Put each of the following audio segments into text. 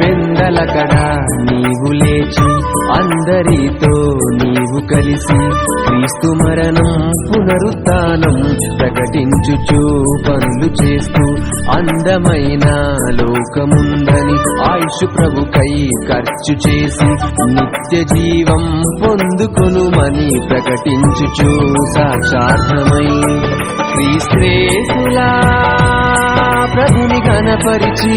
పెందలకడ నీవు లేచి అందరితో నీవు కలిసి క్రీస్తు మరణం పునరుత్థానం ప్రకటించుచు పనులు చేస్తూ అందమైన లోకముందని ఆయుష్ ప్రభుకై ఖర్చు చేసి నిత్య జీవం పొందుకొనుమని ప్రకటించుచు సాక్షార్థమై క్రీస్తేసులా ప్రభుని కనపరిచి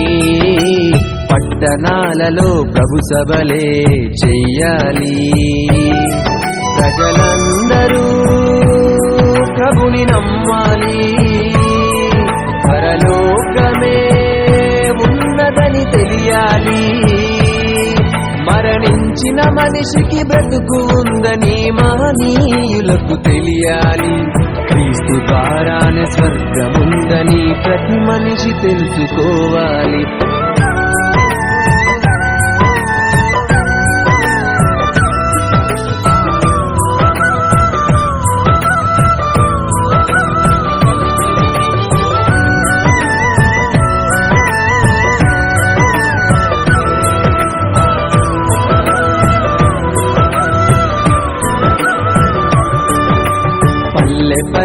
పట్టణాలలో ప్రభు సభలే చెయ్యాలి. ప్రజలందరూ ప్రభుని నమ్మాలి. పరలోకమే ఉన్నదని తెలియాలి. మరణించిన మనిషికి బ్రతుకు ఉందని మానీయులకు తెలియాలి. క్రీస్తు ద్వారానే స్వర్గముందని ప్రతి మనిషి తెలుసుకోవాలి.